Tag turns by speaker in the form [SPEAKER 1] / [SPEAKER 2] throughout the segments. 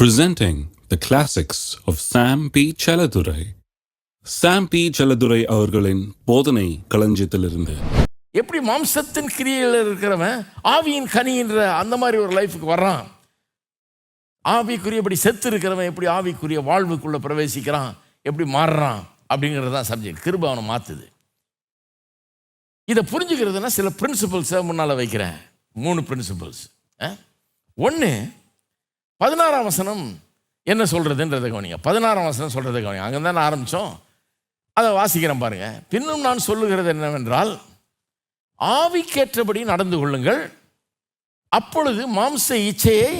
[SPEAKER 1] presenting the classics of Sam P. Chaladurai. Sam P. Chaladurai அவர்களின் போதனை களஞ்சியத்திலிருந்து.
[SPEAKER 2] எப்படி மாம்சத்தின் கிரியையில் இருக்கிறவன் ஆவியின் கனின்ற அந்த மாதிரி ஒரு லைஃபுக்கு வர்றான். ஆவிக்குரியபடி செத்து இருக்கிறவன் எப்படி ஆவிக்குரிய வாழ்வுக்குள்ளே பிரவேசிக்கிறான் எப்படி மாறுறான் அப்படிங்கிறது தான் சப்ஜெக்ட் கிருப அவனை மாற்றுது இதை புரிஞ்சுக்கிறதுனா சில பிரின்சிபல்ஸை முன்னால் வைக்கிறேன். மூணு பிரின்சிபல்ஸ் ஒன்று பதினாறாம் வசனம் என்ன சொல்கிறதுன்றதை கவனிங்க. பதினாறாம் வசனம் சொல்கிறத கவனிங்க. அங்கே தான் ஆரம்பித்தோம் அதை வாசிக்கிறேன் பாருங்கள் பின்னும் நான் சொல்லுகிறது என்னவென்றால் ஆவிக்கேற்றபடி நடந்து கொள்ளுங்கள். அப்பொழுது மாம்ச இச்சையை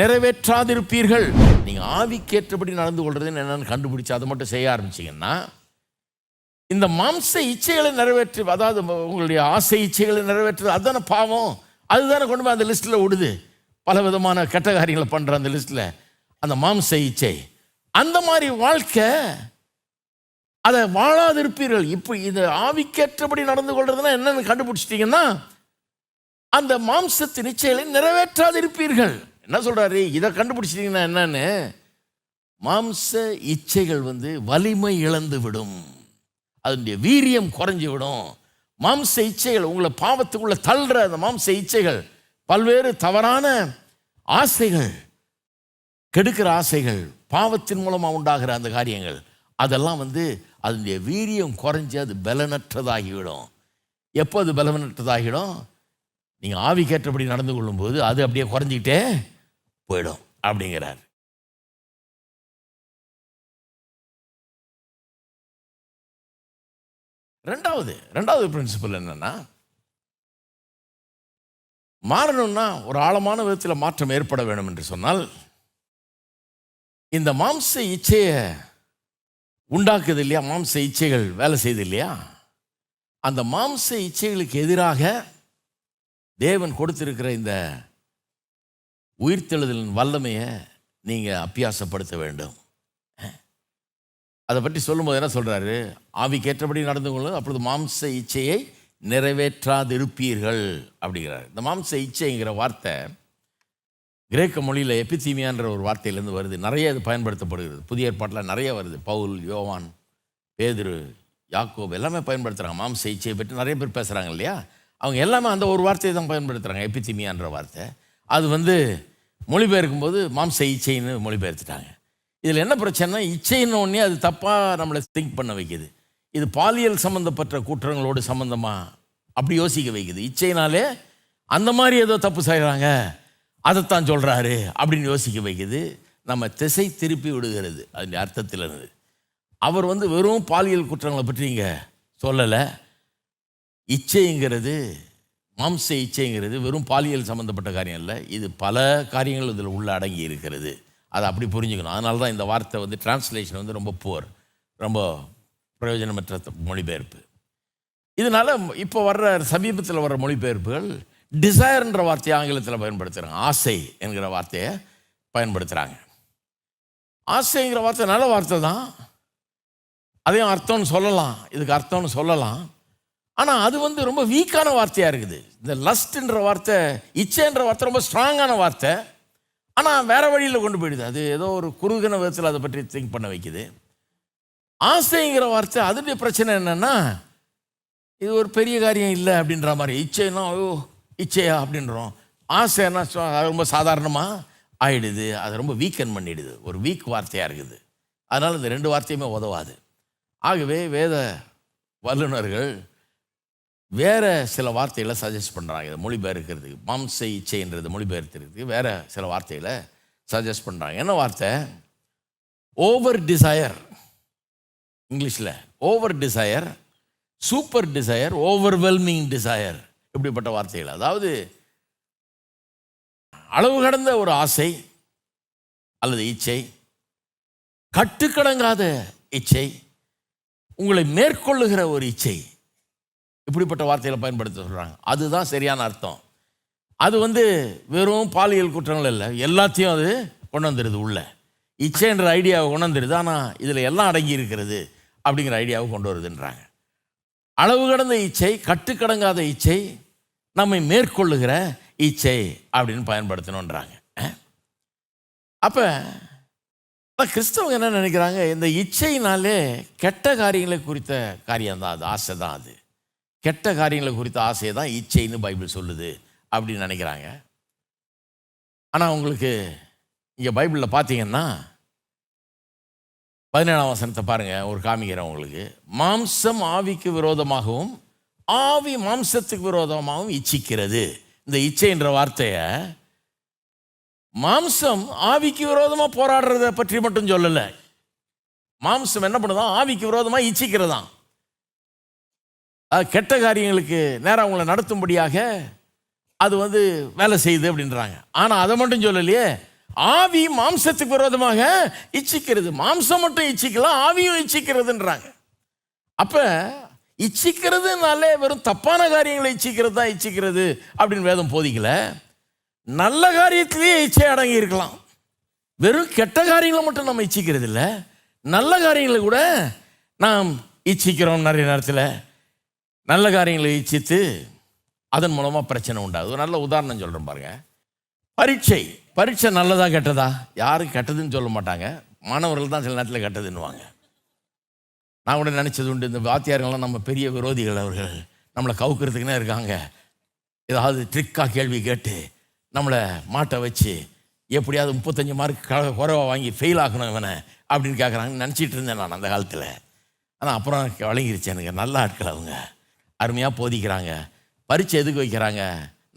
[SPEAKER 2] நிறைவேற்றாதிருப்பீர்கள். நீங்கள் ஆவிக்கேற்றபடி நடந்து கொள்றதுன்னு என்னென்னு கண்டுபிடிச்சு அதை மட்டும் செய்ய ஆரம்பிச்சிங்கன்னா இந்த மாம்ச இச்சைகளை நிறைவேற்று அதாவது உங்களுடைய ஆசை இச்சைகளை நிறைவேற்றுறது அதுதானே பாவம். அதுதானே கொண்டு போய் அந்த லிஸ்ட்டில் விடுது பல விதமான கெட்ட காரியங்களை பண்ணுற அந்த லிஸ்ட்டில் அந்த மாம்ச இச்சை. அந்த மாதிரி வாழ்க்கை அதை வாழாதிருப்பீர்கள். இப்போ இது ஆவிக்கேற்றபடி நடந்து கொள்றதுன்னா என்னன்னு கண்டுபிடிச்சிட்டிங்கன்னா அந்த மாம்சத்து நிச்சயங்களை நிறைவேற்றாதிருப்பீர்கள். என்ன சொல்கிறாரு இதை கண்டுபிடிச்சிட்டிங்கன்னா என்னன்னு? மாம்ச இச்சைகள் வந்து வலிமை இழந்து விடும் அதனுடைய வீரியம் குறைஞ்சி விடும் மாம்ச இச்சைகள் உங்களை பாவத்துக்குள்ளே தள்ளுற அந்த மாம்ச இச்சைகள் பல்வேறு தவறான ஆசைகள் கெடுக்கிற ஆசைகள் பாவத்தின் மூலமாக உண்டாகிற அந்த காரியங்கள் அதெல்லாம் வந்து அதனுடைய வீரியம் குறைஞ்சி அது பலனற்றதாகிவிடும். எப்போ அது பலவனற்றதாகிடும் நீங்கள் ஆவிக்கேற்றபடி நடந்து கொள்ளும்போது அது அப்படியே குறைஞ்சிக்கிட்டே போயிடும் அப்படிங்கிறார். ரெண்டாவது ரெண்டாவது பிரின்சிபல் என்னென்னா மாறணும்னா ஒரு ஆழமான விதத்தில் மாற்றம் ஏற்பட வேண்டும் என்று சொன்னால் இந்த மாம்ச இச்சையை உண்டாக்குது இல்லையா? மாம்ச இச்சைகள் வேலை செய்யுது இல்லையா? அந்த மாம்ச இச்சைகளுக்கு எதிராக தேவன் கொடுத்திருக்கிற இந்த உயிர்த்தெழுதலின் வல்லமையை நீங்கள் அப்பியாசப்படுத்த வேண்டும். அதை பற்றி சொல்லும்போது என்ன சொல்கிறாரு ஆவிக்கேற்றபடி நடந்து கொள்ளும் அப்பொழுது மாம்ச இச்சையை நிறைவேற்றாதிருப்பீர்கள் அப்படிங்கிறார். இந்த மாம்ச இச்சைங்கிற வார்த்தை கிரேக்க மொழியில் எபித்தீமியான்ற ஒரு வார்த்தையிலேருந்து வருது. நிறைய இது பயன்படுத்தப்படுகிறது. புதிய ஏற்பாட்டில் நிறைய வருது. பவுல் யோவான் பேதுரு யாக்கோப் எல்லாமே பயன்படுத்துகிறாங்க மாம்ச இச்சையை பற்றி நிறைய பேர் பேசுகிறாங்க இல்லையா? அவங்க எல்லாமே அந்த ஒரு வார்த்தையை தான் பயன்படுத்துகிறாங்க எபித்திமியான்ற வார்த்தை. அது வந்து மொழிபெயர்க்கும் போது மாம்ச இச்சைன்னு மொழிபெயர்த்துட்டாங்க. இதில் என்ன பிரச்சனைனா இச்சைன்னு ஒன்றே அது தப்பாக நம்மளை திங்க் பண்ண வைக்குது. இது பாலியல் சம்மந்தப்பட்ட குற்றங்களோடு சம்மந்தமாக அப்படி யோசிக்க வைக்குது. இச்சைனாலே அந்த மாதிரி ஏதோ தப்பு செய்கிறாங்க அதைத்தான் சொல்கிறாரு அப்படின்னு யோசிக்க வைக்குது. நம்ம திசை திருப்பி விடுகிறது. அதில் அர்த்தத்தில் இருந்து அவர் வந்து வெறும் பாலியல் குற்றங்களை பற்றி இங்கே சொல்லலை. இச்சைங்கிறது மாம்ச இச்சைங்கிறது வெறும் பாலியல் சம்மந்தப்பட்ட காரியம் இல்லை இது பல காரியங்கள் இதில் உள்ள அடங்கி இருக்கிறது. அதை அப்படி புரிஞ்சுக்கணும். அதனால தான் இந்த வார்த்தை வந்து டிரான்ஸ்லேஷன் வந்து ரொம்ப புவர் ரொம்ப பிரயோஜனமற்ற மொழிபெயர்ப்பு. இதனால் இப்போ வர்ற சமீபத்தில் வர்ற மொழிபெயர்ப்புகள் டிசைர்ன்ற வார்த்தையை ஆங்கிலத்தில் பயன்படுத்துகிறாங்க ஆசை என்கிற வார்த்தையை பயன்படுத்துகிறாங்க ஆசைங்கிற வார்த்தை நல்ல வார்த்தை தான். அதையும் அர்த்தம்னு சொல்லலாம். இதுக்கு அர்த்தம்னு சொல்லலாம். ஆனால் அது வந்து ரொம்ப வீக்கான வார்த்தையாக இருக்குது. இந்த லஸ்ட்ன்ற வார்த்தை இச்சைன்ற வார்த்தை ரொம்ப ஸ்ட்ராங்கான வார்த்தை. ஆனால் வேறு வழியில் கொண்டு போயிடுது. அது ஏதோ ஒரு குறுகின விதத்தில் அதை பற்றி திங்க் பண்ண வைக்குது. ஆசைங்கிற வார்த்தை அதனுடைய பிரச்சனை என்னென்னா இது ஒரு பெரிய காரியம் இல்லை அப்படின்ற மாதிரி இச்சைன்னா ஐயோ இச்சையா? அப்படின்றோம். ஆசைன்னா அது ரொம்ப சாதாரணமாக ஆயிடுது. அதை ரொம்ப வீக்கன் பண்ணிடுது. ஒரு வீக் வார்த்தையாக இருக்குது. அதனால் இந்த ரெண்டு வார்த்தையுமே உதவாது. ஆகவே வேத வல்லுநர்கள் வேறு சில வார்த்தைகளை சஜஸ்ட் பண்ணுறாங்க இதை மொழிபெயர்க்கிறதுக்கு. மாம்ச இச்சைன்றது மொழிபெயர்க்கிறதுக்கு வேறு சில வார்த்தைகளை சஜஸ்ட் பண்ணுறாங்க என்ன வார்த்தை? ஓவர் டிசையர் இங்கிலீஷில். Over desire super desire overwhelming desire இப்படிப்பட்ட வார்த்தைகள். அதாவது அளவு கடந்த ஒரு ஆசை அல்லது இச்சை கட்டுக்கடங்காத இச்சை உங்களை மேற்கொள்ளுகிற ஒரு இச்சை இப்படிப்பட்ட வார்த்தைகளை பயன்படுத்த சொல்கிறாங்க அதுதான் சரியான அர்த்தம். அது வந்து வெறும் பாலியல் குற்றங்கள் இல்லை எல்லாத்தையும் அது கொண்டு வந்துடுது உள்ள. இச்சைன்ற ஐடியாவை கொண்டு வந்துடுது ஆனால் இதில் எல்லாம் அடங்கி இருக்கிறது. அப்படிங்கிற ஐடியாவை கொண்டு வருதுன்றாங்க. அளவு கடந்த இச்சை கட்டுக்கடங்காத இச்சை நம்மை மேற்கொள்ளுகிற இச்சை அப்படின்னு பயன்படுத்தணுன்றாங்க. அப்போ கிறிஸ்தவங்க என்ன நினைக்கிறாங்க? இந்த இச்சையினாலே கெட்ட காரியங்களை குறித்த காரியம் தான் அது ஆசை தான் அது. கெட்ட காரியங்களை குறித்த ஆசையை தான் இச்சைன்னு பைபிள் சொல்லுது அப்படின்னு நினைக்கிறாங்க. ஆனால் உங்களுக்கு இங்கே பைபிளில் பார்த்தீங்கன்னா பதினேழாம் வசனத்தை பாருங்கள் ஒரு காமிக்கிறேன் உங்களுக்கு. மாம்சம் ஆவிக்கு விரோதமாகவும் ஆவி மாம்சத்துக்கு விரோதமாகவும் இச்சிக்கிறது. இந்த இச்சை என்ற வார்த்தையை மாம்சம் ஆவிக்கு விரோதமாக போராடுறத பற்றி மட்டும் சொல்லலை. மாம்சம் என்ன பண்ணுதான் ஆவிக்கு விரோதமாக இச்சிக்கிறதான் அது கெட்ட காரியங்களுக்கு நேரம் அவங்கள நடத்தும்படியாக அது வந்து வேலை செய்யுது அப்படின்றாங்க. ஆனால் அதை மட்டும் சொல்லலையே ஆவி மாம்சத்துக்கு விரோதமாக இச்சிக்கிறது. மாம்சம் மட்டும் இச்சிக்கலாம் ஆவியும் இச்சிக்கிறதுன்றாங்க. அப்போ இச்சிக்கிறதுனாலே வெறும் தப்பான காரியங்களை இச்சிக்கிறது தான் இச்சிக்கிறது அப்படின்னு வேதம் போதிக்கல. நல்ல காரியத்திலேயே இச்சை அடங்கி இருக்கலாம். வெறும் கெட்ட காரியங்களை மட்டும் நம்ம இச்சிக்கிறது இல்லை. நல்ல காரியங்களை கூட நாம் இச்சிக்கிறோம் நிறைய நேரத்தில். நல்ல காரியங்களை இச்சித்து அதன் மூலமாக பிரச்சனை உண்டாகுது. ஒரு நல்ல உதாரணம் சொல்கிறேன் பாருங்கள் பரீட்சை. பரீட்சை நல்லதா கெட்டதா? யாரும் கெட்டதுன்னு சொல்ல மாட்டாங்க. மாணவர்கள் தான் சில நேரத்தில் கெட்டதுன்னுவாங்க. நான் கூட நினச்சது உண்டு இந்த வாத்தியார்கள்லாம் நம்ம பெரிய விரோதிகள் அவர்கள். நம்மளை கவுக்கிறதுக்குன்னே இருக்காங்க. ஏதாவது ட்ரிக்காக கேள்வி கேட்டு நம்மளை மாட்டை வச்சு எப்படியாவது முப்பத்தஞ்சு மார்க் க குறைவாக வாங்கி ஃபெயில் ஆகணும் இவனை அப்படின்னு கேட்குறாங்கன்னு நினச்சிட்டு இருந்தேன் நான் அந்த காலத்தில். ஆனால் அப்புறம் வழங்கிருச்சு எனக்கு. நல்ல ஆட்கள் அவங்க. அருமையாக போதிக்கிறாங்க. பரீட்சை எதுக்கு வைக்கிறாங்க?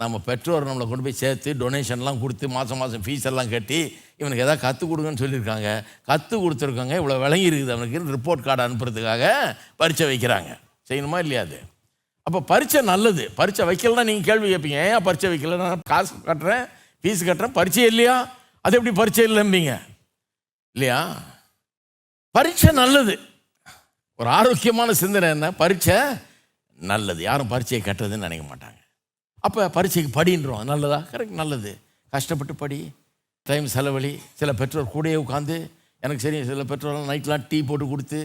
[SPEAKER 2] நம்ம பெற்றோர் நம்மளை கொண்டு போய் சேர்த்து டொனேஷன்லாம் கொடுத்து மாதம் மாதம் ஃபீஸ் எல்லாம் கட்டி இவனுக்கு எதாவது கற்றுக் கொடுங்கன்னு சொல்லியிருக்காங்க. கற்றுக் கொடுத்துருக்காங்க இவ்வளோ விளங்கி இருக்குது அவனுக்கு. ரிப்போர்ட் கார்டு அனுப்புறதுக்காக பரீட்சை வைக்கிறாங்க. செய்யணுமா இல்லையா அது? அப்போ பரீட்சை நல்லது. பரீட்சை வைக்கலன்னா நீங்கள் கேள்வி கேட்பீங்க. ஏன் பரீட்சை வைக்கல நான் காசு கட்டுறேன் ஃபீஸ் கட்டுறேன். பரீட்சை இல்லையா? அது எப்படி பரீட்சை இல்லைம்பீங்க? இல்லையா? பரீட்சை நல்லது. ஒரு ஆரோக்கியமான சிந்தனை என்ன? பரீட்சை நல்லது. யாரும் பரீட்சையை கட்டுறதுன்னு நினைக்க மாட்டாங்க. அப்போ பரீட்சைக்கு படின்றோம். நல்லதா? கரெக்ட் நல்லது. கஷ்டப்பட்டு படி டைம் செலவழி சில பெற்றோர் கூடயே உட்காந்து எனக்கு சரி சில பெற்றோர்லாம் நைட்லாம் டீ போட்டு கொடுத்து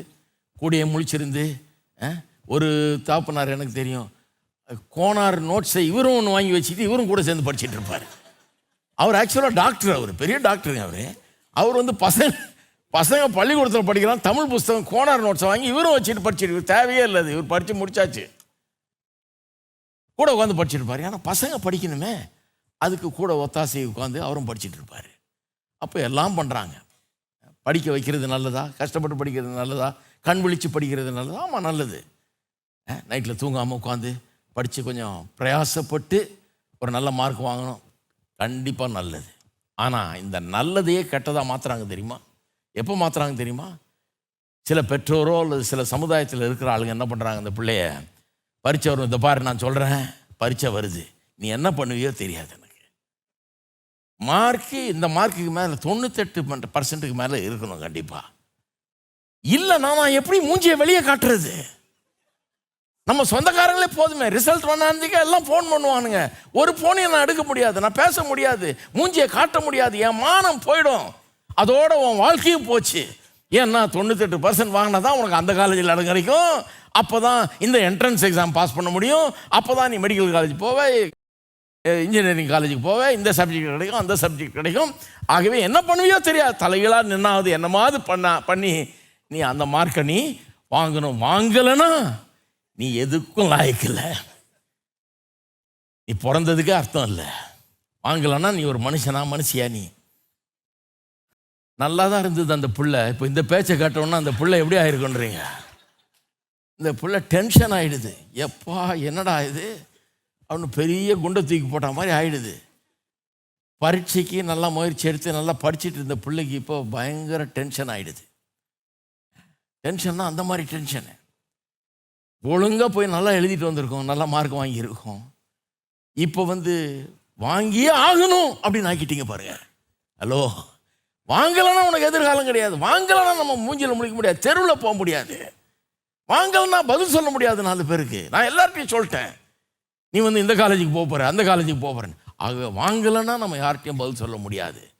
[SPEAKER 2] கூடயே முழிச்சிருந்து ஒரு தாப்பனார் எனக்கு தெரியும். கோனார் நோட்ஸை இவரும் ஒன்று வாங்கி வச்சுட்டு இவரும் கூட சேர்ந்து படிச்சுட்டு இருப்பார். அவர் ஆக்சுவலாக டாக்டர் அவர் பெரிய டாக்டருங்க அவர். அவர் வந்து பசங்க பசங்க பள்ளிக்கூடத்தில் படிக்கிறான் தமிழ் புஸ்தகம் கோனார் நோட்ஸை வாங்கி இவரும் வச்சுட்டு படிச்சுட்டு தேவையே இல்லை இவர் படித்து முடிச்சாச்சு. கூட உட்காந்து படிச்சுட்டு இருப்பார். ஏன்னா பசங்க படிக்கணுமே. அதுக்கு கூட ஒத்தாசை உட்காந்து அவரும் படிச்சுட்டு இருப்பார். அப்போ எல்லாம் பண்ணுறாங்க படிக்க வைக்கிறது நல்லதா? கஷ்டப்பட்டு படிக்கிறது நல்லதா? கண் விழித்து படிக்கிறது நல்லதா? ஆமாம் நல்லது. நைட்டில் தூங்காமல் உட்காந்து படித்து கொஞ்சம் பிரயாசப்பட்டு ஒரு நல்ல மார்க் வாங்கணும். கண்டிப்பாக நல்லது. ஆனால் இந்த நல்லதையே கெட்டதாக மாற்றுறாங்க தெரியுமா? எப்போ மாற்றுறாங்க தெரியுமா? சில பெற்றோரோ அல்லது சில சமுதாயத்தில் இருக்கிற ஆளுங்க என்ன பண்ணுறாங்க அந்த பிள்ளைய பரீட்சை வரும் இந்த பாரு நான் சொல்கிறேன் பரீட்சை வருது. நீ என்ன பண்ணுவியோ தெரியாது எனக்கு. மார்க்கு இந்த மார்க்குக்கு மேலே தொண்ணூத்தெட்டு பர்சன்ட்டுக்கு மேலே இருக்கணும் கண்டிப்பாக இல்லைன்னா நான் எப்படி மூஞ்சியை வெளியே காட்டுறது? நம்ம சொந்தக்காரங்களே போதுமே. ரிசல்ட் வந்தாந்துக்க எல்லாம் ஃபோன் பண்ணுவானுங்க. ஒரு ஃபோனையும் நான் எடுக்க முடியாது. நான் பேச முடியாது. மூஞ்சியை காட்ட முடியாது. என் மானம் போயிடும். அதோட உன் வாழ்க்கையும் போச்சு. ஏன்னா தொண்ணூத்தெட்டு பர்சன்ட் வாங்கினா தான் உனக்கு அந்த காலேஜில் இடம் கிடைக்கும். அப்போ தான் இந்த என்ட்ரன்ஸ் எக்ஸாம் பாஸ் பண்ண முடியும். அப்போ தான் நீ மெடிக்கல் காலேஜ் போவ இன்ஜினியரிங் காலேஜுக்கு போவ இந்த சப்ஜெக்ட் கிடைக்கும் அந்த சப்ஜெக்ட் கிடைக்கும். ஆகவே என்ன பண்ணுவியோ தெரியாது. தலைகளாக நின்னாவது என்னமாவது பண்ண பண்ணி நீ அந்த மார்க்கை நீ வாங்கணும். வாங்கலைன்னா நீ எதுக்கும் லாய்க்கில்லை. நீ பிறந்ததுக்கே அர்த்தம் இல்லை. வாங்கலைன்னா நீ ஒரு மனுஷனா மனுஷியா நீ? நல்லா தான் இருந்தது அந்த புள்ள. இப்போ இந்த பேச்சை கேட்டோன்னா அந்த பிள்ளை எப்படி ஆயிருக்குன்றீங்க? இந்த புள்ள டென்ஷன் ஆகிடுது எப்பா என்னடா இது? அவனு பெரிய குண்டை தூக்கி போட்ட மாதிரி ஆயிடுது. பரீட்சைக்கு நல்லா முயற்சி எடுத்து நல்லா படிச்சிட்டு இருந்த பிள்ளைக்கு இப்போ பயங்கர டென்ஷன் ஆகிடுது டென்ஷன்னா அந்த மாதிரி டென்ஷனு ஒழுங்காக போய் நல்லா எழுதிட்டு வந்திருக்கோம். நல்லா மார்க் வாங்கியிருக்கோம். இப்போ வந்து வாங்கியே ஆகணும் அப்படின்னு ஆக்கிட்டீங்க பாருங்க. ஹலோ வாங்கலைன்னா உனக்கு எதிர்காலம் கிடையாது. வாங்கலைன்னா நம்ம மூஞ்சியில் முடிக்க முடியாது. தெருவில் போக முடியாது. வாங்கலைன்னா பதில் சொல்ல முடியாது நாலு பேருக்கு. நான் எல்லார்ட்டையும் சொல்லிட்டேன். நீ வந்து இந்த காலேஜுக்கு போக போகிற அந்த காலேஜுக்கு போக போகிறேன் ஆக வாங்கலைன்னா நம்ம யார்கிட்டையும் பதில் சொல்ல முடியாது.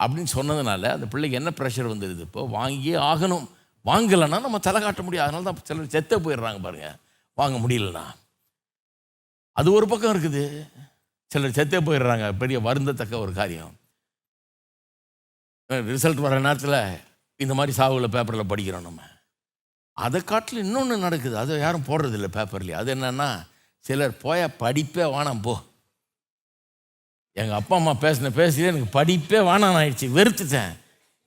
[SPEAKER 2] அப்படின்னு சொன்னதுனால அந்த பிள்ளைக்கு என்ன ப்ரெஷர் வந்துடுது இப்போ வாங்கியே ஆகணும். வாங்கலைன்னா நம்ம தலை காட்ட முடியாது. அதனால தான் சிலர் செத்த போயிடுறாங்க பாருங்கள் வாங்க முடியலன்னா. அது ஒரு பக்கம் இருக்குது. சிலர் செத்தே போயிடுறாங்க. பெரிய வருந்தத்தக்க ஒரு காரியம். ரிசல்ட் வர நேரத்தில் இந்த மாதிரி சாவுகளை பேப்பரில் படிக்கிறோம் நம்ம. அதை காட்டில் இன்னொன்று நடக்குது. அதை யாரும் போடுறதில்ல பேப்பர்லேயே அது என்னென்னா சிலர் போய படிப்பே வேணாம் போ. எங்கள் அப்பா அம்மா பேசின பேசியே எனக்கு படிப்பே வேணாம் ஆயிடுச்சு. வெறுத்துட்டேன்.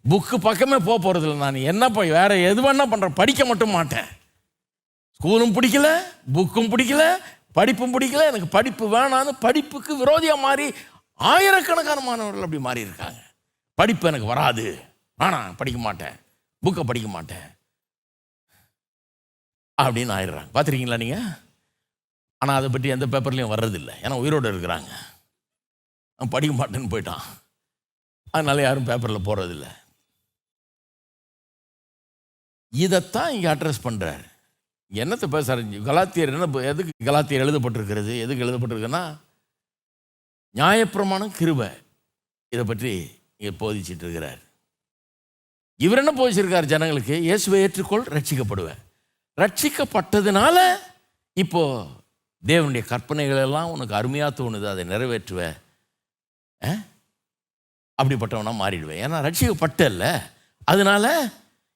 [SPEAKER 2] புக்கு பக்கமே போக போகிறதில்ல நான். என்ன போய் எது வேணால் பண்ணுறேன் படிக்க மட்டும் மாட்டேன். ஸ்கூலும் பிடிக்கல புக்கும் பிடிக்கல படிப்பும் பிடிக்கல. எனக்கு படிப்பு வேணான்னு படிப்புக்கு விரோதியாக மாறி ஆயிரக்கணக்கான மாணவர்கள் அப்படி மாறி இருக்காங்க படிப்பு எனக்கு வராது. வேணாம் படிக்க மாட்டேன். புக்கை படிக்க மாட்டேன். அப்படின்னு ஆயிடுறாங்க. பார்த்துருக்கீங்களா நீங்கள் ஆனால் அதை பற்றி எந்த பேப்பர்லேயும் வர்றதில்லை. ஏன்னா உயிரோடு இருக்கிறாங்க. அவன் படிக்க மாட்டேன்னு போயிட்டான். அதனால யாரும் பேப்பரில் போடுறதில்ல இதைத்தான் இங்கே அட்ரஸ் பண்ணுறார் என்னத்தை பேசுறாரு? கலாத்தியர் என்ன எதுக்கு கலாத்தியர் எழுதப்பட்டிருக்கிறது? எதுக்கு எழுதப்பட்டிருக்குன்னா நியாயப்பிரமாணம் கிருபை. இதை பற்றி இங்கே போதிச்சிட்டு இருக்கிறார் இவர் என்ன போதிச்சிருக்கார் ஜனங்களுக்கு? இயேசுவை ஏற்றுக்கொள் ரட்சிக்கப்படுவேன் ரட்சிக்கப்பட்டதுனால இப்போ தேவனுடைய கற்பனைகள் எல்லாம் உனக்கு அருமையாக தோணுது அதை நிறைவேற்றுவேன் ஆ? மாறிடுவேன். ஏன்னா ரட்சிக்கப்பட்டல்ல அதனால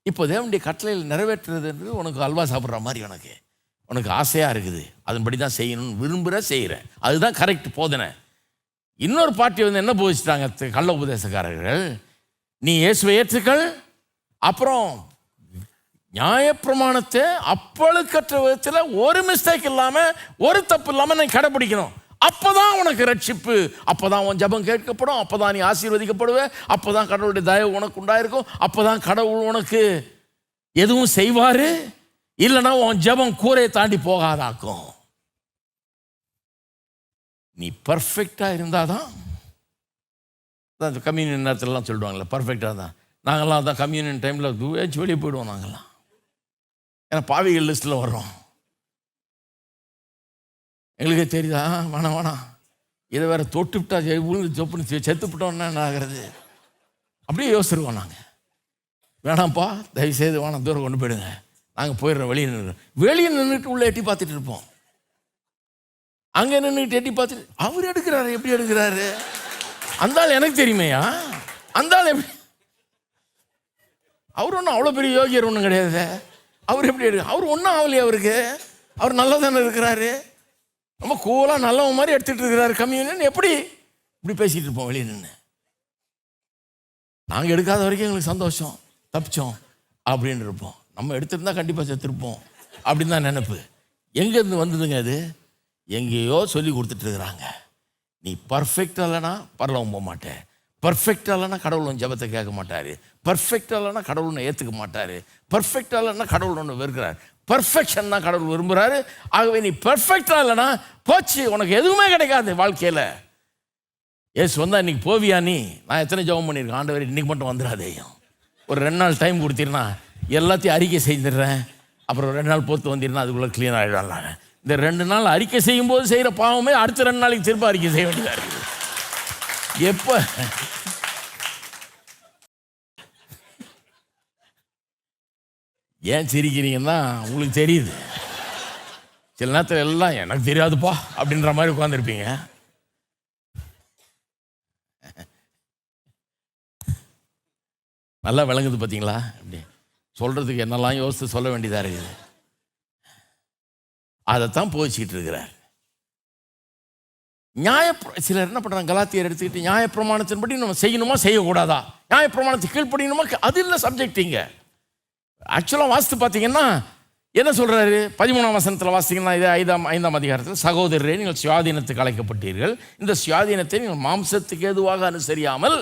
[SPEAKER 2] இப்போ தேவனுடைய கட்டளையில் நிறைவேற்றுறதுன்றது உனக்கு அல்வா சாப்பிட்ற மாதிரி உனக்கு. உனக்கு ஆசையாக இருக்குது. அதன்படி தான் செய்யணும்னு விரும்புகிற செய்கிறேன் அதுதான் கரெக்ட் போதனை. இன்னொரு பாட்டி வந்து என்ன போதிச்சிட்டாங்க கள்ள உபதேசக்காரர்கள்? நீ இயேசுவை ஏற்றுக்கள் அப்புறம் நியாயப்பிரமாணத்தை அப்பழுக்கற்ற விதத்தில் ஒரு மிஸ்டேக் இல்லாமல் ஒரு தப்பு இல்லாமல் நீ கடைப்பிடிக்கணும் அப்பதான் உனக்கு ரட்சிப்பு. அப்பதான் உன் ஜெபம் கேட்கப்படும். அப்போ தான் நீ ஆசிர்வதிக்கப்படுவ. அப்போ தான் கடவுளுடைய தயவு உனக்கு உண்டாயிருக்கும். அப்போ தான் கடவுள் உனக்கு எதுவும் செய்வார்? இல்லைன்னா உன் ஜெபம் கூரையை தாண்டி போகாதாக்கும். நீ பர்ஃபெக்டாக இருந்தால் தான் அந்த கம்யூனியன் நேரத்துலலாம் சொல்லுவாங்கல்ல பர்ஃபெக்டாக தான் நாங்கள்லாம் தான் கம்யூனியன் டைமில் தூயாச்சு வெளியே போயிடுவோம் நாங்கள்லாம் ஏன்னா பாவிகள் லிஸ்ட்டில் வர்றோம். எங்களுக்கே தெரியுதா? வேணாம் வேணாம் இதை வேறு தொட்டு விட்டா ஜெ- விழுந்து சொப்புன்னு செத்து விட்டோம்னா என்ன ஆகிறது? அப்படியே யோசிச்சிருக்கோம் நாங்கள் வேணாம்ப்பா தயவுசெய்து வேணாம் தூரம் கொண்டு போயிடுங்க. நாங்கள் போயிடுறோம் வெளியே நின்று வெளியே நின்றுட்டு உள்ளே எட்டி பார்த்துட்டு இருப்போம். அங்கே நின்றுட்டு எட்டி பார்த்துட்டு அவர் எடுக்கிறாரு எப்படி எடுக்கிறாரு? அந்த ஆள் எனக்கு தெரியுமையா? அந்த ஆள் எப்படி அவர் ஒன்றும் அவ்வளோ பெரிய யோகியர் ஒன்றும் கிடையாது. அவர் எப்படி எடுக்க அவர் ஒன்றும் ஆகலையே அவருக்கு. அவர் நல்லா தானே இருக்கிறாரு. ரொம்ப கூலாக நல்லவன் மாதிரி எடுத்துகிட்டு இருக்கிறாரு கம்யூனியன் எப்படி? இப்படி பேசிகிட்டு இருப்போம் வெளியே நின்று நாங்கள் எடுக்காத வரைக்கும் எங்களுக்கு சந்தோஷம். தப்பிச்சோம். அப்படின்னு இருப்போம். நம்ம எடுத்திருந்தா கண்டிப்பாக செத்துருப்போம். அப்படின்னு தான் நினப்பு. எங்கேருந்து வந்ததுங்க அது? எங்கேயோ சொல்லி கொடுத்துட்டு இருக்கிறாங்க. நீ பர்ஃபெக்டாக இல்லைனா பரலவம் போக மாட்டேன். பர்ஃபெக்டாக இல்லைனா கடவுள் ஒன்று ஜெபத்தை கேட்க மாட்டார். பர்ஃபெக்டாக இல்லைனா கடவுள் ஒன்று ஏற்றுக்க மாட்டார். பர்ஃபெக்டாக இல்லைனா கடவுள் ஒன்று வெறுக்கிறார். பர்ஃபெக்ஷன் தான் கடவுள் விரும்புகிறாரு ஆகவே நீ பர்ஃபெக்டாக இல்லைனா போச்சு உனக்கு எதுவுமே கிடைக்காது வாழ்க்கையில். ஏசு வந்தால் இன்றைக்கி போவியா நீ? நான் எத்தனை ஜெபம் பண்ணியிருக்கேன்? ஆண்டவர் இன்னைக்கு மட்டும் வந்துடாதேயும் ஒரு ரெண்டு நாள் டைம் கொடுத்திருந்தா எல்லாத்தையும் அறிக்கை செஞ்சிடுறேன் அப்புறம் ரெண்டு நாள் பொறுத்து வந்தீங்கன்னா அதுக்குள்ளே க்ளீன் ஆகிடலாம் இந்த ரெண்டு நாள் அறிக்கை செய்யும் போது செய்கிற பாவமே அடுத்த ரெண்டு நாளைக்கு திரும்ப அறிக்கை செய்ய வேண்டியதாக இருக்குது எப்போ? ஏன் சிரிக்கிறீங்கன்னா உங்களுக்கு தெரியுது. சில நேரத்தில் எல்லாம் எனக்கு தெரியாதுப்பா அப்படின்ற மாதிரி உட்காந்துருப்பீங்க நல்லா விளங்குது பார்த்தீங்களா அப்படி சொல்கிறதுக்கு என்னெல்லாம் யோசித்து சொல்ல வேண்டியதாக இருக்குது. அதைத்தான் போதிச்சுக்கிட்டு இருக்கிறார் நியாய சிலர் என்ன பண்ணுறாங்க கலாத்தியர் எடுத்துக்கிட்டு நியாயப்பிரமாணத்தின்படி நம்ம செய்யணுமா செய்யக்கூடாதா? நியாயப்பிரமாணத்தை கீழ்ப்படியணுமா அது இல்லை சப்ஜெக்ட் இங்கே. ஆக்சுவலாக வாஸ்து பார்த்தீங்கன்னா என்ன சொல்கிறாரு பதிமூணாம் வசனத்தில் வாசித்தீங்கன்னா இது ஐந்தாம் ஐந்தாம் அதிகாரத்தில் சகோதரரே நீங்கள் சுயாதீனத்துக்கு அழைக்கப்பட்டீர்கள். இந்த சுயாதீனத்தை நீங்கள் மாம்சத்துக்கு எதுவாக அனுசரியாமல்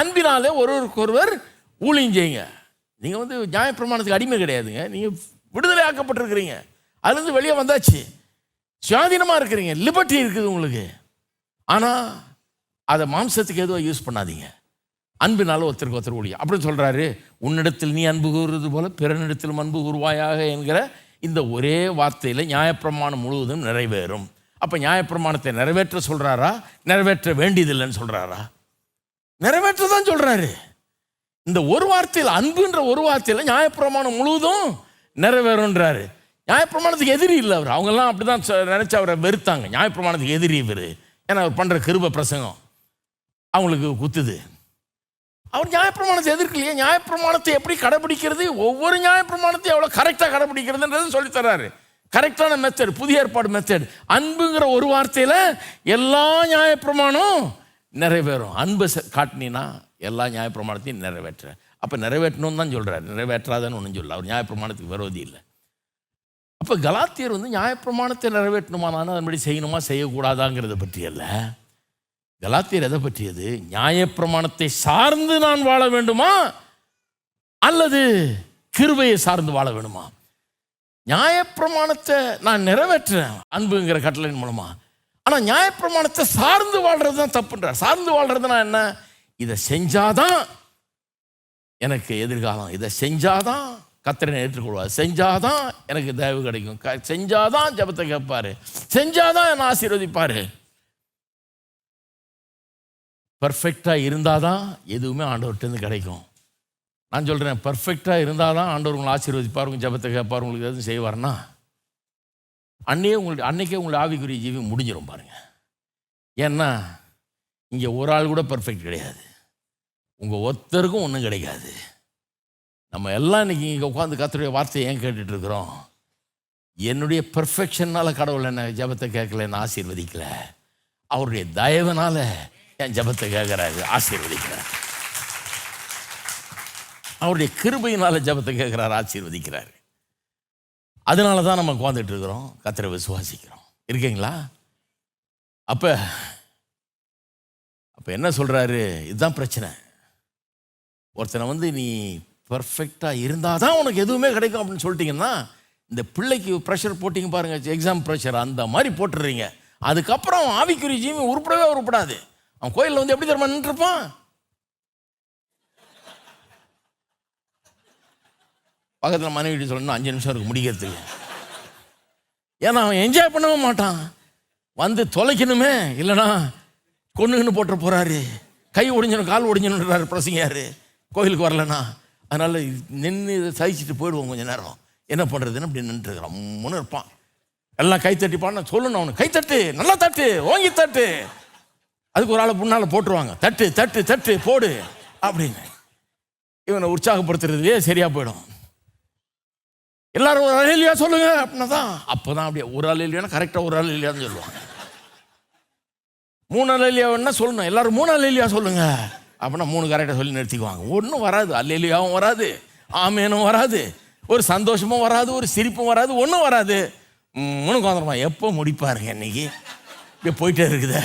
[SPEAKER 2] அன்பினாலே ஒருவருக்கொருவர் ஊழியம் செய்யுங்க. நீங்கள் வந்து நியாயப்பிரமாணத்துக்கு அடிமை கிடையாதுங்க. நீங்கள் விடுதலை ஆக்கப்பட்டிருக்கிறீங்க. அதுலேருந்து வெளியே வந்தாச்சு. சுயாதீனமாக இருக்கிறீங்க. லிபர்ட்டி இருக்குது உங்களுக்கு. ஆனால் அதை மாம்சத்துக்கு எதுவும் யூஸ் பண்ணாதீங்க. அன்பினால ஒருத்தருக்கு ஒருத்தர் ஒழிய அப்படின்னு சொல்கிறாரு உன்னிடத்தில் நீ அன்பு கூறுவது போல பிறனிடத்திலும் அன்பு கூறுவாயாக என்கிற இந்த ஒரே வார்த்தையில் நியாயப்பிரமாணம் முழுவதும் நிறைவேறும். அப்போ நியாயப்பிரமாணத்தை நிறைவேற்ற சொல்கிறாரா நிறைவேற்ற வேண்டியதில்லைன்னு சொல்கிறாரா நிறைவேற்ற தான் சொல்கிறாரு இந்த ஒரு வார்த்தையில் அன்புன்ற ஒரு வார்த்தையில் நியாயப்பிரமாணம் முழுவதும் நிறைவேறுன்றாரு நியாயப்பிரமாணத்துக்கு எதிரி இல்லை அவர். அவங்கெல்லாம் அப்படி தான் நினச்சி அவரை வெறுத்தாங்க. நியாயப்பிரமாணத்துக்கு எதிரி இவர். ஏன்னா அவர் பண்ணுற கிருப பிரசங்கம் அவங்களுக்கு குத்துது. அவர் நியாயப்பிரமாணத்தை எதிர்க்கலையே. நியாயப்பிரமாணத்தை எப்படி கடைபிடிக்கிறது? ஒவ்வொரு நியாயப்பிரமாணத்தையும் எவ்வளோ கரெக்டாக கடைபிடிக்கிறதுன்றது சொல்லித்தர்றாரு கரெக்டான மெத்தட் புதிய ஏற்பாடு மெத்தட் அன்புங்கிற ஒரு வார்த்தையில் எல்லா நியாயப்பிரமாணம் நிறைவேறும். அன்பை காட்டினீன்னா எல்லா நியாயப்பிரமாணத்தையும் நிறைவேற்ற அப்போ நிறைவேற்றணும்னு தான் சொல்கிறார் நிறைவேற்றாதன்னு ஒன்றும் சொல்ல அவர் நியாயப்பிரமாணத்துக்கு விரோதி இல்லை. அப்போ கலாத்தியர் வந்து நியாயப்பிரமாணத்தை நிறைவேற்றணுமானாலும் அதன்படி செய்யணுமா? செய்யக்கூடாதாங்கிறத பற்றி அல்ல. கலாத்தியர் எதை பற்றியது? நியாயப்பிரமாணத்தை சார்ந்து நான் வாழ வேண்டுமா? அல்லது கிருபையை சார்ந்து வாழ வேண்டுமா? நியாயப்பிரமாணத்தை நான் நிறைவேற்றுறேன் அன்புங்கிற கட்டளையின் மூலமா. ஆனால் நியாயப்பிரமாணத்தை சார்ந்து வாழ்கிறது தான் தப்புன்றார் சார்ந்து வாழ்கிறதுனா என்ன? இதை செஞ்சாதான் எனக்கு எதிர்காலம். இதை செஞ்சாதான் கத்திரனை ஏற்றுக்கொள்வார். செஞ்சாதான் எனக்கு தயவு கிடைக்கும். க- செஞ்சாதான் ஜெபத்தை கேட்பார். செஞ்சாதான் என்னை ஆசீர்வதிப்பார். பர்ஃபெக்டாக இருந்தால் தான் எதுவுமே ஆண்டவர்கிட்டருந்து கிடைக்கும். நான் சொல்கிறேன் பர்ஃபெக்டாக இருந்தால் தான் ஆண்டவர் உங்களை ஆசீர்வதிப்பார் உங்கள் ஜபத்தை கேட்பார் உங்களுக்கு எதுவும் செய்வார்னா அன்னையே உங்களுக்கு அன்னைக்கே உங்களை ஆவிக்குரிய ஜீவி முடிஞ்சிடும் பாருங்கள் ஏன்னா இங்கே ஒரு ஆள் கூட பர்ஃபெக்ட் கிடையாது. உங்கள் ஒருத்தருக்கும் ஒன்றும் கிடைக்காது. நம்ம எல்லாம் இன்றைக்கி இங்கே உட்காந்து கத்துடைய வார்த்தையை ஏன் கேட்டுட்ருக்குறோம் என்னுடைய பெர்ஃபெக்ஷனால் கடவுள் என்ன ஜெபத்தை கேட்கல என்ன ஆசீர்வதிக்கல? அவருடைய தயவனால் என் ஜெபத்தை கேட்குறாரு ஆசீர்வதிக்கிறார் அவருடைய கிருபையினால் ஜெபத்தை கேட்குறாரு ஆசீர்வதிக்கிறார். அதனால தான் நம்ம உட்காந்துட்டு இருக்கிறோம் கத்தரை விசுவாசிக்கிறோம். இருக்கீங்களா? அப்போ அப்போ என்ன சொல்கிறாரு இதுதான் பிரச்சனை. ஒருத்தனை வந்து நீ பர்ஃபெக்டாக இருந்தால் தான் உனக்கு எதுவுமே கிடைக்கும் அப்படின்னு சொல்லிட்டீங்கன்னா இந்த பிள்ளைக்கு ப்ரெஷர் போட்டிங்க பாருங்க எக்ஸாம் ப்ரெஷர் அந்த மாதிரி போட்டுடுறீங்க அதுக்கப்புறம் ஆவிக்குரிய ஜீவி உருப்படவே உருப்படாது. அவன் கோயிலில் வந்து எப்படி தெரியுமா நின்றுருப்பான்? பக்கத்தில் மனைவி சொல்லணும் அஞ்சு நிமிஷம் இருக்கு முடிக்கிறதுக்கு. ஏன்னா அவன் என்ஜாய் பண்ணவும் மாட்டான். வந்து தொலைக்கணுமே இல்லைனா கொண்டுகின்னு போட்டு போகிறாரு கை ஒடிஞ்சணும் கால் ஒடிஞ்சனுறார் பிரசங்க யார் கோயிலுக்கு வரலன்னா. அதனால் நின்று இதை சகிச்சுட்டு போயிடுவோம் கொஞ்சம் நேரம். என்ன பண்ணுறதுன்னு அப்படி நின்றுட்டு ரொம்பன்னு இருப்பான். எல்லாம் கை தட்டிப்பான்னு சொல்லணும் அவனு கை தட்டு நல்லா தட்டு ஓங்கி தட்டு. அதுக்கு ஒரு ஆளை முன்னால் போட்டுருவாங்க. தட்டு தட்டு தட்டு போடு அப்படின்னு. இவனை உற்சாகப்படுத்துறதுலேயே சரியாக போயிடும். எல்லாரும் ஒரு ஆள் இல்லையா சொல்லுங்க அப்படின்னா தான். அப்போ தான் அப்படியே ஒரு ஆள் இல்லையானா கரெக்டாக ஒரு ஆள் இல்லையான்னு சொல்லுவாங்க. மூணு ஆள் இல்லையான்னா சொல்லணும். எல்லாரும் மூணு ஆள் இல்லையா சொல்லுங்கள் அப்படின்னா மூணு கரெக்டாக சொல்லி நிறுத்திக்குவாங்க. ஒன்றும் வராது. அல்லேலியாவும் வராது. ஆமேனும் வராது. ஒரு சந்தோஷமும் வராது. ஒரு சிரிப்பும் வராது. ஒன்றும் வராது. மூணு உட்காந்துருப்பான் எப்போ முடிப்பாருங்க இன்னைக்கு? இப்படியே போயிட்டே இருக்குதே.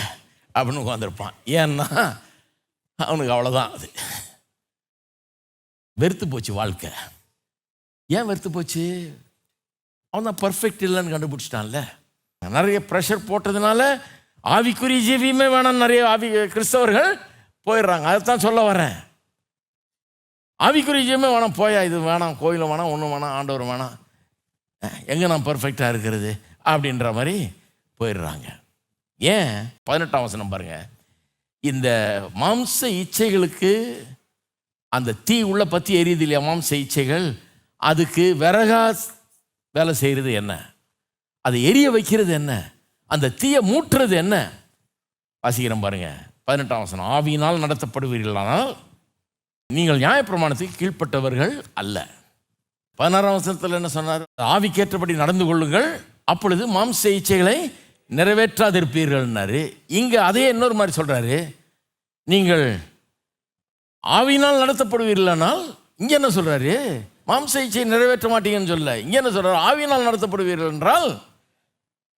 [SPEAKER 2] அப்படின்னு உட்காந்துருப்பான் ஏன்னா அவனுக்கு அவ்வளோதான் அது. வெறுத்து போச்சு வாழ்க்கை. ஏன் வெறுத்து போச்சு? அவன் தான் பர்ஃபெக்ட் இல்லைன்னு கண்டுபிடிச்சிட்டான்ல. நிறைய ப்ரெஷர் போட்டதுனால ஆவிக்குரிய ஜீவியுமே வேணாம் நிறைய ஆவி கிறிஸ்தவர்கள் போயிடுறாங்க. அதைத்தான் சொல்ல வரேன். ஆவிக்குரிய ஜீவமே வேணாம் போயா இது வேணாம் கோயிலும் வேணாம் ஒன்றும் வேணாம் ஆண்டவர் வேணாம். எங்கே நான் பர்ஃபெக்டாக இருக்கிறது? அப்படின்ற மாதிரி போயிடுறாங்க. ஏன்? பதினெட்டாம் வசனம் பாருங்கள் இந்த மாம்ச இச்சைகளுக்கு அந்த தீ உள்ள பற்றி எரியுது இல்லையா மாம்ச இச்சைகள்? அதுக்கு விறகா வேலை செய்கிறது என்ன? அதை எரிய வைக்கிறது என்ன? அந்த தீயை மூட்டுறது என்ன? வாசிக்கிறேன் பாருங்கள் பதினெட்டாம் வசனம் ஆவியினால் நடத்தப்படுவீர்களானால் நீங்கள் நியாயப்பிரமாணத்துக்கு கீழ்ப்பட்டவர்கள் அல்ல. பதினாறாம் வசனத்தில் என்ன சொன்னார்? ஆவிக்கேற்றபடி நடந்து கொள்ளுங்கள் அப்பொழுது மாம்ச இச்சைகளை நிறைவேற்றாதிருப்பீர்கள்னாரு. இங்கே அதே இன்னொரு மாதிரி சொல்கிறாரு நீங்கள் ஆவினால் நடத்தப்படுவீர்களானால் இங்கே என்ன சொல்கிறாரு மாம்ச இச்சை நிறைவேற்ற மாட்டீங்கன்னு சொல்ல. இங்கே என்ன சொல்கிறார் ஆவியினால் நடத்தப்படுவீர்கள் என்றால்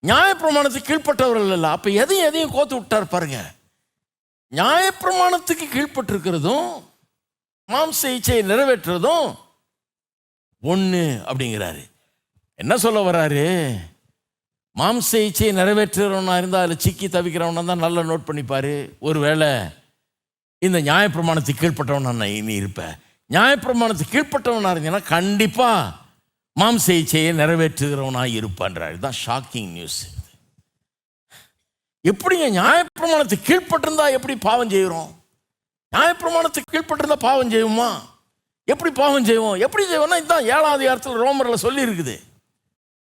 [SPEAKER 2] நியாயப்பிரமாணத்துக்கு கீழ்ப்பட்டவர்கள் இல்லை அப்போ எதையும் எதையும் கோத்து விட்டார் பாருங்கள் நியாயப்பிரமாணத்துக்கு கீழ்பட்டிருக்கிறதும் மாம்ச இச்சையை நிறைவேற்றுறதும் ஒன்று அப்படிங்கிறாரு. என்ன சொல்ல வர்றாரு? மாம்ச இச்சையை நிறைவேற்றுறவனா இருந்தால் அதில் சிக்கி தவிக்கிறவனா தான் நல்லா நோட் பண்ணிப்பார். ஒருவேளை இந்த நியாயப்பிரமாணத்துக்கு கீழ்பட்டவனா நான் நீ இருப்ப. நியாயப்பிரமாணத்துக்கு கீழ்பட்டவனாக இருந்தீங்கன்னா கண்டிப்பாக மாம்ச இச்சையை நிறைவேற்றுகிறவனாக இருப்பான்றார். இதுதான் ஷாக்கிங் நியூஸ் எப்படிங்க நியாயப்பிரமாணத்தை கீழ்ப்பட்டிருந்தா எப்படி பாவம் செய்கிறோம்? நியாயப்பிரமாணத்துக்கு கீழ்ப்பட்டிருந்தா பாவம் செய்வோமா? எப்படி பாவம் செய்வோம்? எப்படி செய்வோம்னா இதுதான் ஏழாவது இடத்துல ரோமரில் சொல்லியிருக்குது.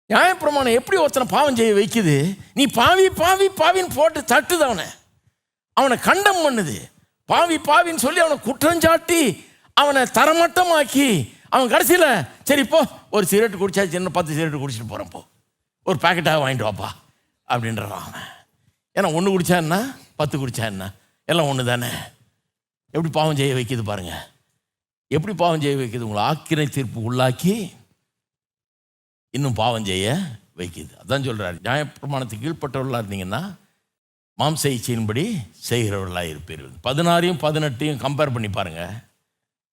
[SPEAKER 2] நியாயப்பிரமாணம் எப்படி ஒருத்தனை பாவம் செய்ய வைக்குது? நீ பாவி பாவி பாவின்னு போட்டு தட்டுது அவனை. அவனை கண்டம் பண்ணுது. பாவி பாவின்னு சொல்லி அவனை குற்றஞ்சாட்டி அவனை தரமட்டமாக்கி அவன் கடைசியில் சரி இப்போ ஒரு சிகரெட் குடிச்சா சின்ன பத்து சிகரெட் குடிச்சிட்டு போகிறப்போ ஒரு பாக்கெட்டாக வாங்கிட்டு வாப்பா அப்படின்றான் அவன். ஏன்னா ஒன்று குடிச்சா என்ன? பத்து குடித்தா என்ன? எல்லாம் ஒன்று தானே எப்படி பாவம் செய்ய வைக்குது பாருங்கள் எப்படி பாவம் செய்ய வைக்குது? உங்களை ஆக்கினை தீர்ப்பு உள்ளாக்கி இன்னும் பாவம் செய்ய வைக்குது. அதான் சொல்கிறார் நியாயப்பிரமாணத்துக்கு கீழ்ப்பட்டவர்களாக இருந்தீங்கன்னா மாம்ச இச்சையின்படி செய்கிறவர்களாக இருப்பீர்கள். பதினாறையும் பதினெட்டையும் கம்பேர் பண்ணி பாருங்கள்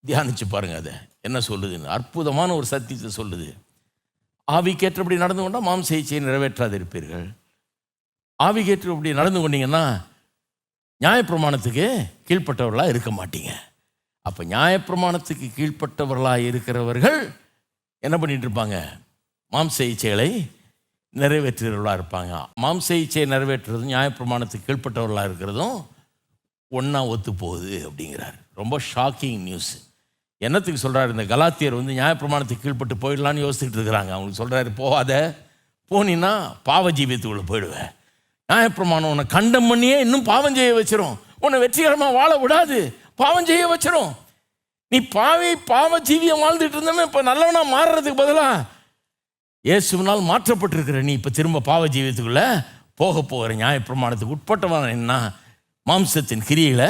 [SPEAKER 2] தியானிச்சு பாருங்கள் அதை. என்ன சொல்லுதுன்னு. அற்புதமான ஒரு சத்தியத்தை சொல்லுது. ஆவிக்கேற்றபடி நடந்து கொண்டால் மாம்ச இச்சையை நிறைவேற்றாது இருப்பீர்கள் ஆவிக்கேற்றபடி நடந்து கொண்டீங்கன்னா நியாயப்பிரமாணத்துக்கு கீழ்ப்பட்டவர்களாக இருக்க மாட்டீங்க. அப்போ நியாயப்பிரமாணத்துக்கு கீழ்ப்பட்டவர்களாக இருக்கிறவர்கள் என்ன பண்ணிட்டு இருப்பாங்க? மாம்ச இச்சைகளை நிறைவேற்றுகிறவர்களாக இருப்பாங்க. மாம்ச இச்சையை நிறைவேற்றுறதும் நியாயப்பிரமாணத்துக்கு கீழ்ப்பட்டவர்களாக இருக்கிறதும் ஒன்றா ஒத்து போகுது அப்படிங்கிறார். ரொம்ப ஷாக்கிங் நியூஸ் என்னத்துக்கு சொல்கிறார் இந்த கலாத்தியர் வந்து நியாயப்பிரமாணத்துக்கு கீழ்ப்பட்டு போயிடலான்னு யோசிச்சுட்டு இருக்கிறாங்க. அவங்களுக்கு சொல்கிறாரு போகாத. போனீன்னா பாவ ஜீவியத்துக்குள்ளே போயிடுவேன். நியாயப்பிரமாணம் உன்னை கண்டம் பண்ணியே இன்னும் பாவம் செய்ய வச்சிரும். உன்னை வெற்றிகரமாக வாழ விடாது. பாவம் செய்ய வச்சிரும். நீ பாவி பாவ ஜீவியம் வாழ்ந்துட்டு இருந்தவன் இப்போ நல்லவனாக மாறுறதுக்கு பதிலாக இயேசுவினால் மாற்றப்பட்டிருக்கிற நீ இப்போ திரும்ப பாவ ஜீவியத்துக்குள்ள போக போகிற நியாயப்பிரமாணத்துக்கு உட்பட்டவன் என்ன மாம்சத்தின் கிரியில்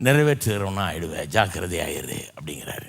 [SPEAKER 2] நிறைவேற்றுகிறவனா ஆயிடுவேன் ஜாக்கிரதையாயிரு அப்படிங்கிறாரு.